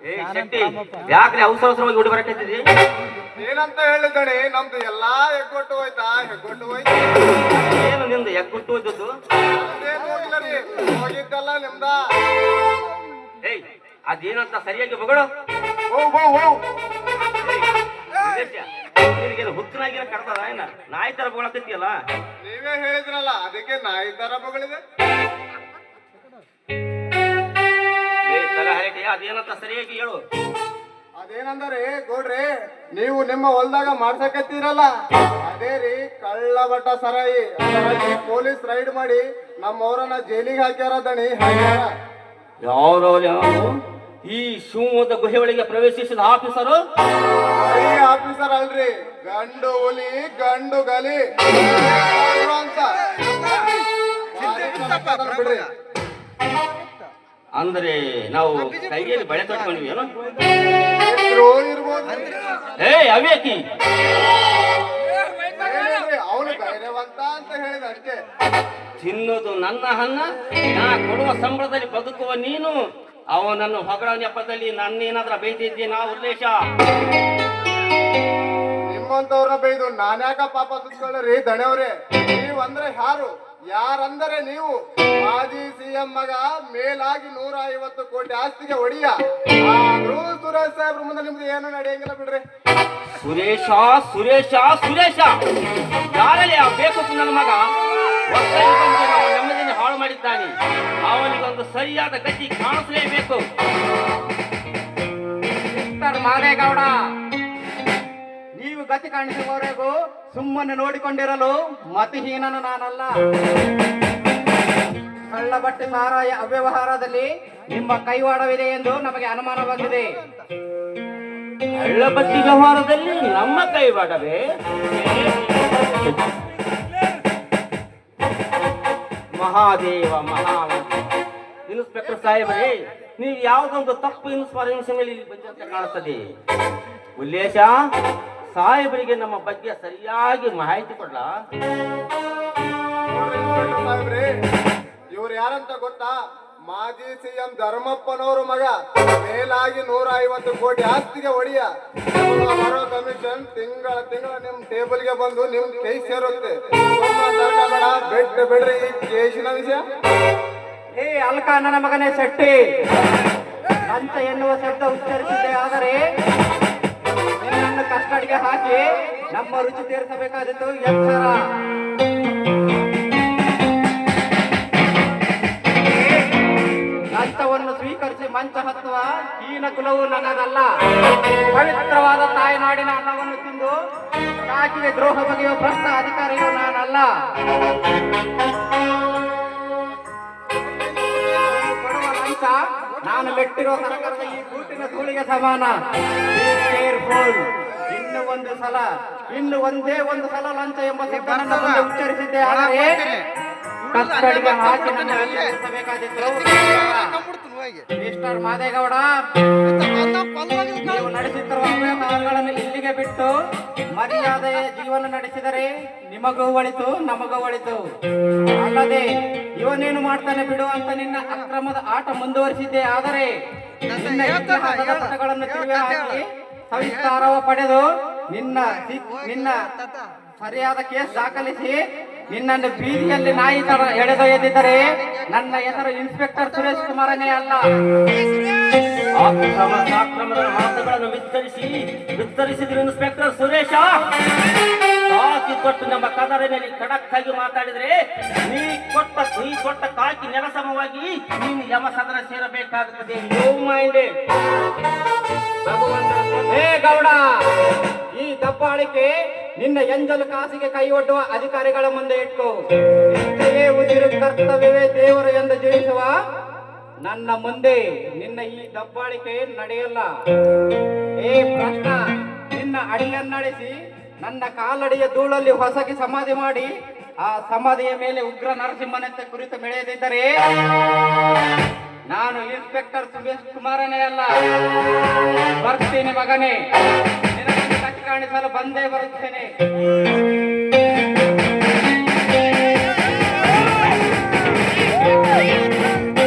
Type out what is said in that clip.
ಏ ಶೆಟ್ಟಿ ಯಾಕ್ರಿ ಅವಸರ ಅವಸರವಾಗಿ ಹುಡಿ ಬರಕತ್ತಿದ್ರಿ? ಏನಂತ ಹೇಳಿದಣಿ ನಮ್ದು ಎಲ್ಲಾ ಹೆಗ್ಗೊಟ್ಟು ಹೋಯ್ತಾ ಹೆಗ್ಗೊಟ್ಟು ಹೋಯ್ತು. ಏನು ನಿಂದು ಹೋಯ್ತದ್ದು ಇದ್ದದ್ದು? ಅದೇನ್ ಹೋಗಿಲ್ಲ ರೀ ಹೋಗಿದ್ದಲ್ಲ ನಿಮ್ದ. ಏಯ್ ಅದೇನಂತ ಸರಿಯಾಗಿ ಬಗಳು ಓ ಹೋ ಓ ನಿನಗೇನು ಹುಚ್ಚನಾಗಿನ ಕಡ್ತದ ಏನ? ನಾಯಿ ತರ ಬಗಳತ್ತಿದ್ಯಲ್ಲ ನೀವೇ ಹೇಳಿದ್ರಲ್ಲ ಅದಕ್ಕೆ ನಾಯಿ ತರ ಬಗಳಿದೆ. ಅದೇನಂತ ಸರಿಯಾಗಿ ಹೇಳು ಅದೇನಂದ್ರೆ ಗೌಡ್ರಿ ನೀವು ನಿಮ್ಮ ಹೊಲ್ದಾಗ ಮಾಡ್ಸಕತ್ತೀರಲ್ಲ ಅದೇ ರೀ ಕಳ್ಳ ಬಟ್ಟ ಸರಾಯಿ ಪೊಲೀಸ್ ರೈಡ್ ಮಾಡಿ ನಮ್ಮವರನ್ನ ಜೈಲಿಗೆ ಹಾಕ್ಯಾರ ದಣಿ ಹಾಕ್ಯಾರ ಯಾವ್ದೋ ಯಾರು ಈ ಶಿವಮೊಗ್ಗ ಗುಹೆ ಒಳಗೆ ಪ್ರವೇಶಿಸಿದ ಆಫೀಸರ್ ಆಫೀಸರ್ ಅಲ್ರಿ ಗಂಡು ಹುಲಿ ಗಂಡು ಗಲಿ ಅಂತ ಬಿಡ್ರಿ ಅಂದ್ರೆ ನಾವು ಕೈಯಲ್ಲಿ ಬಳೆ ತೊಟ್ಕೊಂಡಿವಿ ಏನು ಏ ಅವೇಕಿ ಅವನು ಧೈರ್ಯವಂತ ಅಂತ ಹೇಳಿದ ಅಷ್ಟೇ. ತಿನ್ನೋದು ನನ್ನ ಹಣ್ಣ ನಾ ಕೊಡುವ ಸಂಬಳದಲ್ಲಿ ಬದುಕುವ ನೀನು. ಅವನನ್ನು ಹೊಗಳ ನೆಪದಲ್ಲಿ ನನ್ನೇನಾದ್ರ ಬೈದಿದ್ದೆ ನಾ ಉದ್ದೇಶ ನಿಮ್ಮಂತವ್ರನ್ನ ಬೈದು ನಾನ್ಯಾಕ ಪಾಪ ಸುತ್ಕೊಳ್ಳ್ರಿ ದಣೆಯವ್ರೆ ನೀವು ಅಂದ್ರೆ ಯಾರು? ಯಾರಂದರೆ ನೀವು? ಮಾಜಿ ಸಿಎಂ ಮಗ ಮೇಲಾಗಿ ನೂರ ಐವತ್ತು ಕೋಟಿ ಆಸ್ತಿಗೆ ಒಡಿಯ. ಆದ್ರೂ ಸುರೇಶ್ ಸಾಹೇಬ್ರ ಮುಂದೆ ನಿಮ್ದು ಏನು ನಡೆಯಂಗಿಲ್ಲ ಬಿಡ್ರಿ. ಸುರೇಶ ಸುರೇಶ ಸುರೇಶ! ಯಾರಲ್ಲಿ ಆ ಬೇಕು ನನ್ನ ಮಗ? ನೆಮ್ಮದಿನ ಹಾಳು ಮಾಡಿದ್ದಾನೆ. ಅವನಿಗೊಂದು ಸರಿಯಾದ ಗತಿ ಕಾಣಿಸಲೇಬೇಕು. ಮಾದೇಗೌಡ ಕಾಣಿಸುವವರೆಗೂ ಸುಮ್ಮನೆ ನೋಡಿಕೊಂಡಿರಲು ಮತಿಹೀನನು ನಾನಲ್ಲ. ಕಳ್ಳ ಬಟ್ಟೆ ಸಾರಾಯ ಅವ್ಯವಹಾರದಲ್ಲಿ ನಿಮ್ಮ ಕೈವಾಡವಿದೆ ಎಂದು ನಮಗೆ ಅನುಮಾನವಾಗಿದೆ ಹಳ್ಳಬತ್ತಿ ವ್ಯವಹಾರದಲ್ಲಿ ನಮ್ಮ ಕೈವಾಡವೇ? ಮಹಾದೇವ ಮಹಾವ ಇನ್ಸ್ಪೆಕ್ಟರ್ ಸಾಹೇಬರೇ, ನೀವು ಯಾವುದೊಂದು ತಪ್ಪು ಇನ್ಫಾರ್ಮೇಶನ್ ಇಲ್ಲಿ ಬಂದಂತೆ ಕಾಣುತ್ತದೆ ಉಲ್ಲೇಶ ಸಾಹೇಬರಿಗೆ ನಮ್ಮ ಬಗ್ಗೆ ಸರಿಯಾಗಿ ಮಾಹಿತಿ ಕೊಡ್ಲ? ಸಾಹೇಬ್ರಿ. ಇವ್ರು ಯಾರಂತ ಗೊತ್ತಾ? ಮಾಜಿ ಸಿಎಂ ಧರ್ಮಪ್ಪನವರು ಮಗ. ಮೇಲಾಗಿ ನೂರ ಐವತ್ತು ಕೋಟಿ ಆಸ್ತಿಗೆ ಒಡಿಯ. ಬರೋ ಕಮಿಷನ್ ತಿಂಗಳ ತಿಂಗಳ ನಿಮ್ ಟೇಬಲ್ಗೆ ಬಂದು ನಿಮ್ ಕೈ ಸೇರುತ್ತೆ. ಬೇಡ ಬಿಟ್ಟು ಬಿಡ್ರಿ ಈ ಕೇಸಿನ ವಿಷಯ. ಏ ಅಲ್ಕ ನನ್ನ ಮಗನೇ ಶೆಟ್ಟಿ. ಅಂತ ಎನ್ನುವ ಶಬ್ದ ಉಚ್ಚರಿಸಿದೆ ಆದರೆ ನಿನ್ನನ್ನು ಕಸ್ಟಡಿಗೆ ಹಾಕಿ ನಮ್ಮ ರುಚಿ ತೀರಿಸಬೇಕಾದಿತ್ತು ಎಚ್ಚರ ಕಷ್ಟವನ್ನು ಸ್ವೀಕರಿಸಿ ಮಂಚ ಹತ್ತುವ ಹೀನ ಕುಲವು ನನ್ನದಲ್ಲ ಪವಿತ್ರವಾದ ತಾಯ್ನಾಡಿನ ಅನ್ನವನ್ನು ತಿಂದು ಕಾಕಿಗೆ ದ್ರೋಹ ಬಗೆಯುವ ಭ್ರಷ್ಟ ಅಧಿಕಾರಿಯು ನಾನಲ್ಲ. ಕೊಡುವ ಲಂಚ ನಾನು ಮೆಟ್ಟಿರೋ ಸರಕಾರದ ಈ ಗೂಟಿನ ಧೂಳಿಗೆ ಸಮಾನ. ಕೇರ್ಫುಲ್. ಇನ್ನು ಒಂದು ಸಲ ಇನ್ನು ಒಂದೇ ಒಂದು ಸಲ ಲಂಚ ಎಂಬ ಸಿದ್ಧಾಂತವನ್ನು ಉಚ್ಚರಿಸಿದ್ದೆ. ಆದರೆ ಕತ್ತಡಿಗೆ ಹಾಕಿ ನನ್ನ ಬೇಕಾದಿತ್ತು ಮಿಸ್ಟರ್ ಮಾದೇಗೌಡ. ಮರ್ಯಾದೆಯ ಜೀವನ ನಡೆಸಿದರೆ ನಿಮಗೂ ಒಳಿತು ನಮಗೂ ಒಳಿತು. ಅಲ್ಲದೆ ಇವನೇನು ಮಾಡ್ತಾನೆ ಬಿಡು ಅಂತ ನಿನ್ನ ಅಕ್ರಮದ ಆಟ ಮುಂದುವರಿಸಿದ್ದೆ ಆದರೆ ಹಾಕಿ ಸವಿಸ್ತಾರವ ಪಡೆದು ನಿನ್ನ ನಿನ್ನ ಸರಿಯಾದ ಕೇಸ್ ದಾಖಲಿಸಿ ನಿನ್ನನ್ನು ಬೀದಿಯಲ್ಲಿ ನಾಯಿ ತರ ಎಳೆದೊಯ್ಯದಿದ್ದರೆ ನನ್ನ ಹೆಸರು ಇನ್ಸ್ಪೆಕ್ಟರ್ ಸುರೇಶ್ ಕುಮಾರನೇ ಅಲ್ಲ. ಸಾಕ್ರಮದ ಮಾತುಗಳನ್ನು ವಿಸ್ತರಿಸಿ, ವಿಸ್ತರಿಸಿದ್ರು ಇನ್ಸ್ಪೆಕ್ಟರ್ ಸುರೇಶ. ಕಾಕಿ ಕೊಟ್ಟು ನಮ್ಮ ಕದರಿನಲ್ಲಿ ಖಡಕ್ ಆಗಿ ಮಾತಾಡಿದ್ರೆ, ನೀ ಕೊಟ್ಟ ನೀ ಕೊಟ್ಟ ಕಾಕಿ ನೆಲಸಮವಾಗಿ ನೀನು ಯಮ ಸದನ ಸೇರಬೇಕಾಗುತ್ತದೆ ಏ ಗೌಡ, ಈ ದಬ್ಬಾಳಿಕೆ ನಿನ್ನ ಎಂಜಲು ಕಾಸಿಗೆ ಕೈ ಒಡ್ಡುವ ಅಧಿಕಾರಿಗಳ ಮುಂದೆ ಇಟ್ಟು ಉಸಿರು ಕರ್ತವ್ಯವೇ ದೇವರು ಎಂದು ಜೀವಿಸುವ ನನ್ನ ಮುಂದೆ ನಿನ್ನ ಈ ದಬ್ಬಾಳಿಕೆ ನಡೆಯಲ್ಲ. ಏ ಪ್ರಶ್ನ ನಿನ್ನ ಅಡಿಯನ್ನಡಿಸಿ ನನ್ನ ಕಾಲಡಿಯ ಧೂಳಲ್ಲಿ ಹೊಸಗಿ ಸಮಾಧಿ ಮಾಡಿ, ಆ ಸಮಾಧಿಯ ಮೇಲೆ ಉಗ್ರ ನರಸಿಂಹನಂತೆ ಕುರಿತು ಮೆಳೆಯದಿದ್ದರೆ ನಾನು ಇನ್ಸ್ಪೆಕ್ಟರ್ ಸುಮೇಶ್ ಕುಮಾರನೇ ಅಲ್ಲ. ಬರ್ತೀನಿ ಮಗನೇ. ನಿನಗೆ ಕಾಣಿಸಲು ಬಂದೇ ಬರುತ್ತೇನೆ.